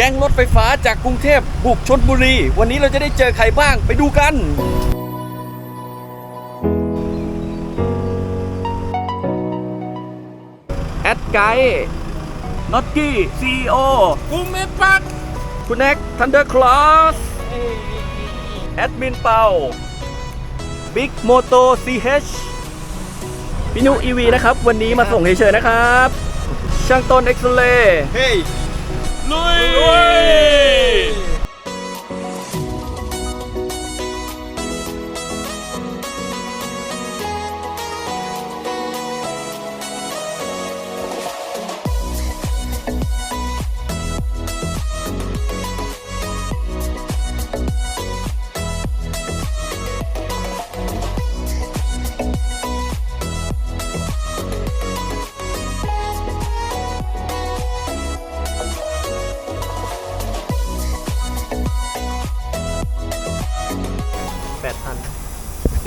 แก๊งรถไฟฟ้าจากกรุงเทพบุกชนบุรี วันนี้เราจะได้เจอใครบ้างไปดูกัน แอดไกด์น็อตกี้ซีโอกูไม่ปัดคุณแอ็กทันเดอร์คลอสแอดมินเปาบิ๊กโมโตซีเฮชพี่นุอีวีนะครับ วันนี้มาส่งเฉยๆนะครับ ช่างต้นเอ็กซ์เลย์ เฮ้ ย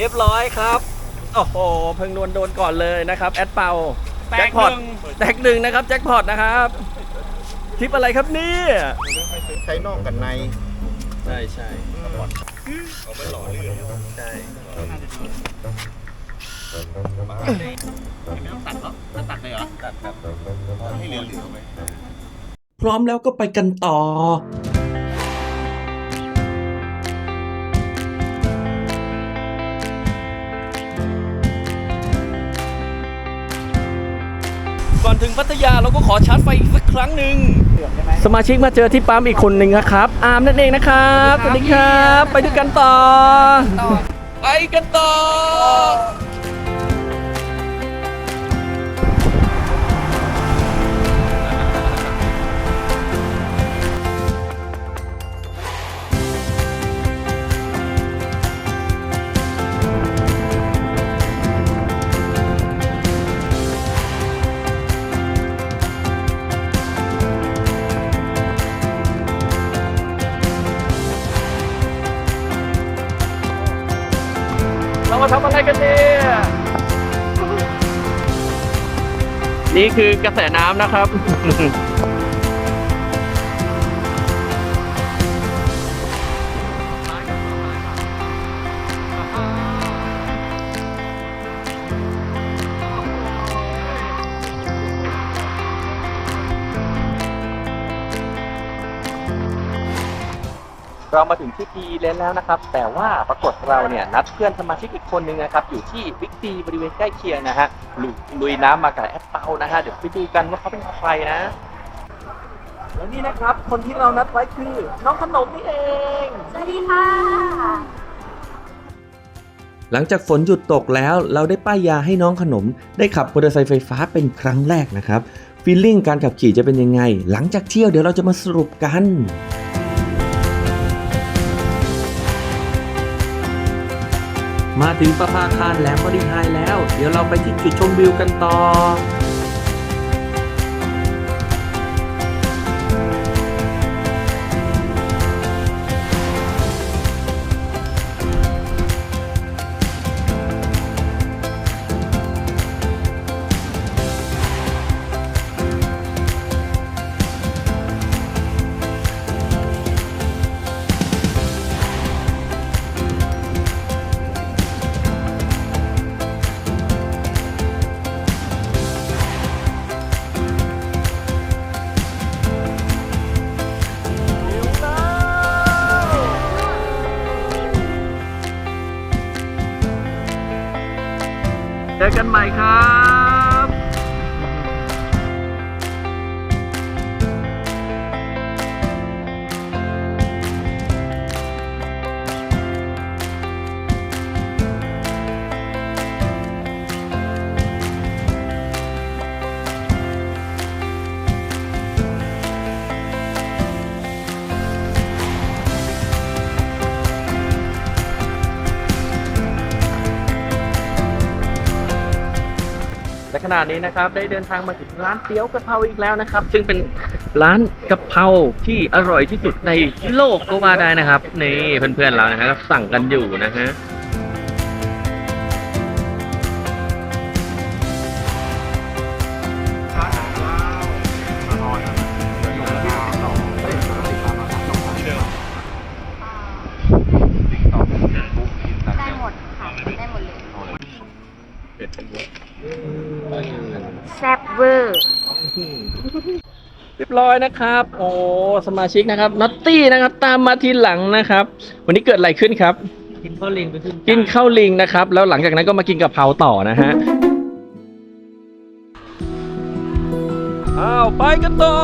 รียบร้อยครับ โอ้โห เพิ่งนวลโดนก่อนเลยนะครับแอดเปาแตกแจ็คพอตหนึ่ง แตกหนึ่งนะครับแจ็คพอตนะครับทริปอะไรครับเนี่ยใช้นอกกันใน ใช่ใช่เอาไปหล่อลื่นใช่ไม่ต้องตัดหรอจะตัดเลยเหรอ ตัดครับให้เหลือเหลือไว้ พร้อมแล้วก็ไปกันต่อ ถึงพัทยาเราก็ขอชาร์จไฟอีกสักครั้งหนึ่งสมาชิกมาเจอที่ปั๊มอีกคนหนึ่งนะครับ อาร์มนั่นเองนะครับ สวัสดีครับ ไปด้วยกันต่อ ไปกันต่อ นี่คือกระแสน้ำนะครับ เรามาถึงที่พีเลนแล้วนะครับ แต่ว่าปรากฏเราเนี่ยนัดเพื่อนสมาชิกอีกคนนึงนะครับ อยู่ที่บิ๊กซีบริเวณใกล้เคียงนะฮะลุยลุยน้ำมากับแอดเปานะฮะ เดี๋ยวไปดูกันว่าเขาเป็นใครนะ แล้วนี่นะครับ คนที่เรานัดไว้คือ น้องขนมนี่เอง สวัสดีค่ะ หลังจากฝนหยุดตกแล้ว เราได้ป้ายยาให้น้องขนม ได้ขับมอเตอร์ไซค์ไฟฟ้าเป็นครั้งแรกนะครับฟีลลิ่งการขับขี่จะเป็นยังไง หลังจากเที่ยวเดี๋ยวเราจะมาสรุปกัน มาถึงประภาคารแหลมบริหายแล้ว เดี๋ยวเราไปที่จุดชมวิวกันต่อ กันใหม่ครับ และขณะนี้นะครับ ได้เดินทางมาถึงร้านเตี๋ยวกะเพราอีกแล้วนะครับ ซึ่งเป็นร้านกะเพราที่อร่อยที่สุดในโลกก็ว่าได้นะครับ นี่เพื่อนๆเรานะครับสั่งกันอยู่นะฮะ็ดเป็นวัวแซ่บเวอร์ เรียบร้อยนะครับ โอ้สมาชิกนะครับน็อตตี้นะครับ ตามมาทีหลังนะครับ วันนี้เกิดอะไรขึ้นครับ กินข้าวลิงไปขึ้นกินข้าวลิงนะครับ แล้วหลังจากนั้นก็มากินกับเผาต่อนะฮะอ้าวไปกันต่อ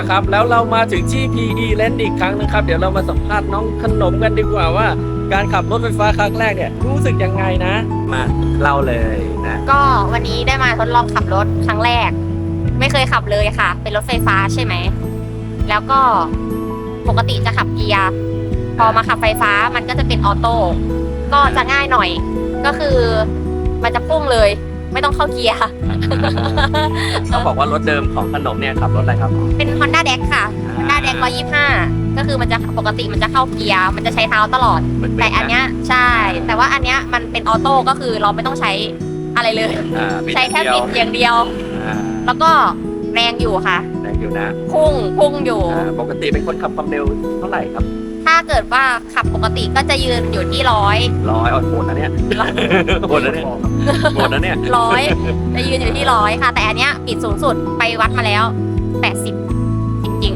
ละครับ แล้วเรามาถึงที่ PE Land อีกครั้งนะครับ เดี๋ยวเรามาสัมภาษณ์น้องขนมกันดีกว่าว่า การขับรถไฟฟ้าครั้งแรกเนี่ยรู้สึกยังไงนะ มาเล่าเลยนะก็วันนี้ได้มาทดลองขับรถครั้งแรก ไม่เคยขับเลยค่ะ เป็นรถไฟฟ้าใช่ไหม แล้วก็ปกติจะขับเกียร์พอมาขับไฟฟ้ามันก็จะเป็นออโต้ก็จะง่ายหน่อย ก็คือมันจะพุ่งเลย ไม่ต้องเข้าเกียร์เขาบอกว่ารถเดิมของขนมเนี่ยขับรถอะไรครับเป็น Honda d e c ค่ะ Honda d e c 125 ก็คือมันจะปกติมันจะเข้าเกียร์ มันจะใช้เท้าตลอด เหมือนเบรแต่กะอันเนี้ยใช่ แต่ว่าอันเนี้ยมันเป็นออโต้ก็คือเราไม่ต้องใช้อะไรเลย อ่าใช้แค่เดีบิยวดอย่างเดียว อ่าแล้วก็แรงอยู่ค่ะ แรงอยู่นะพุ่งพุ่งอยู่ อ่าปกติเป็นคนขับความเร็วเท่าไหร่ครับถ้า เกิดว่าขับปกติก็จะยืนอยู่ที่ร้อยร้อยอดโหดนะเนี่ยโหดนะเนี่ยโหดนะเนี่ยร้อยจะยืนอยู่ที่ร้อยค่ะ แต่อันเนี้ยบิดสูงสุดไปวัดมาแล้ว80จริง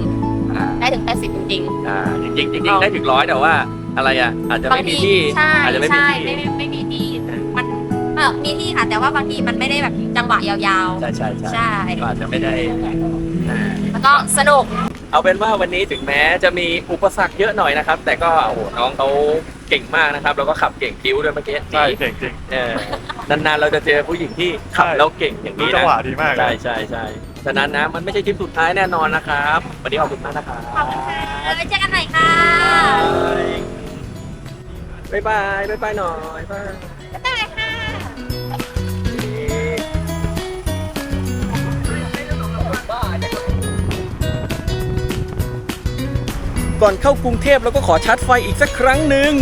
อ่าๆได้ถึง80จริงอ่าจริงๆจริงๆได้ถึงร้อยแต่ว่าอะไรอะ อาจจะๆบาไม่งมีทีที่ใช่อาจจะไม่มีใช่ที่ไม่ไม่ไม่มีที่มันเออมีที่ค่ะแต่ว่าบางทีมันไม่ได้แบบจังหวะยาวใช่ใช่ๆใช่ใช่ก็อาจจะไม่ได้อ่าแล้วก็สนุก เอาเป็นว่าวันนี้ถึงแม้จะมีอุปสรรคเยอะหน่อยนะครับ แต่ก็โอ้โหน้องเขาเก่งมากนะครับ แล้วก็ขับเก่งคิ้วด้วยเมื่อกี้ใช่เก่งจริง เออนานๆเราจะเจอผู้หญิงที่ขับใช่ แล้วเก่งอย่างรู้นี้จันะงหวะดีมากเลใช่ยใช่ใช่ฉะนั้นนะมันไม่ใช่ทริปสุดท้ายแน่นอนนะครับ วันนี้ขอบคุณมากนะครับขอบคุณค่ะไว้เจอกันใหม่ค่ะ บ๊ายบาย บ๊ายบายหน่อยบ๊ายบาย ก่อนเข้ากรุงเทพเราก็ขอชาร์จไฟอีกสักครั้งหนึ่ง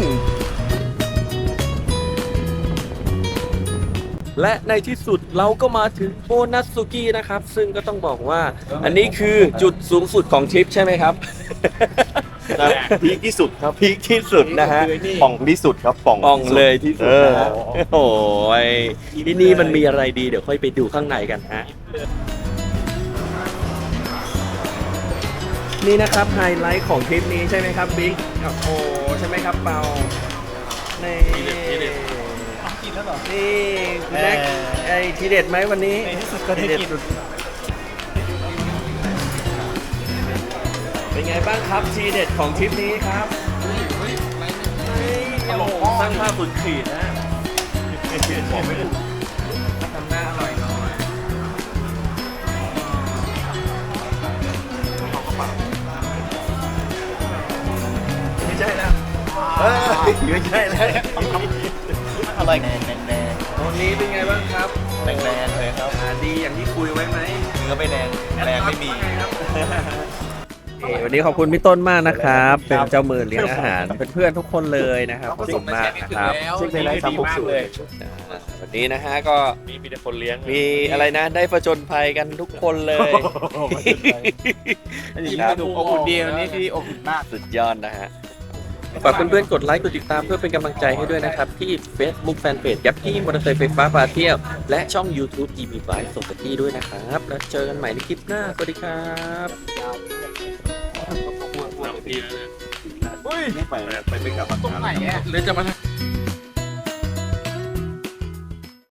และในที่สุดเราก็มาถึงโบนัสสุกี้นะครับ ซึ่งก็ต้องบอกว่า อันนี้คือจุดสูงสุดของทริปใช่ไหมครับ พีคที่สุดครับพีคที่สุดนะฮะ ป่องที่สุดครับป่องป่องเลยที่สุดนะฮะเออโอ้ยที่นี่มันมีอะไรดีเดี๋ยวค่อยไปดูข้างในกันฮะ นี่นะครับไฮไลท์ของทริปนี้ใช่ไหมครับบิ๊กโอ้โหใช่ไหมครับเปานี่นี่คุณแม็กไอทีเด็ดไหมวันนี้ในที่สุดก็ได้กินทีเสุเป็นไงบ้างครับทีเด็ดของทริปนี้ครับเฮ้ยโอ้โหสร้างภาพสุดขีดนะบอกไม่ถูก เอ้ยไม่ใช่แล้วอะไรแดงแดงแดงวันนี้เป็นไงบ้างครับแดงแดงเลยครับอ่าดีอย่างที่คุยไว้ไหมเนื้อไม่แดงแรงไม่มีวันนี้ขอบคุณพี่ต้นมากนะครับ เป็นเจ้ามือเลี้ยงอาหารเป็นเพื่อนทุกคนเลยนะครับขอบคุณมากนะครับซึ่งในไลฟ์สามหกศูนย์อ่าวันนี้นะฮะก็มีมีแต่คนเลี้ยงมีอะไรนะได้ประจนภัยกันทุกคนเลยยิ้มให้ดูอบอุ่นดีวันนี้ที่อบอุ่นมากสุดยอดนะฮะ ฝากเพื่อนๆกดไลค์กดติดตามเพื่อเป็นกำลังใจให้ด้วยนะครับ ที่ Facebook Fanpage ยับที่มอเตอร์ไซค์ไฟฟ้าพาเที่ยว และช่อง YouTube EB b i ส่งกันที่ด้วยนะครับ แล้วเจอกันใหม่ในคลิปหน้า สวัสดีครับไปไปไปกลับมาตรงไหนอะหรือจะมา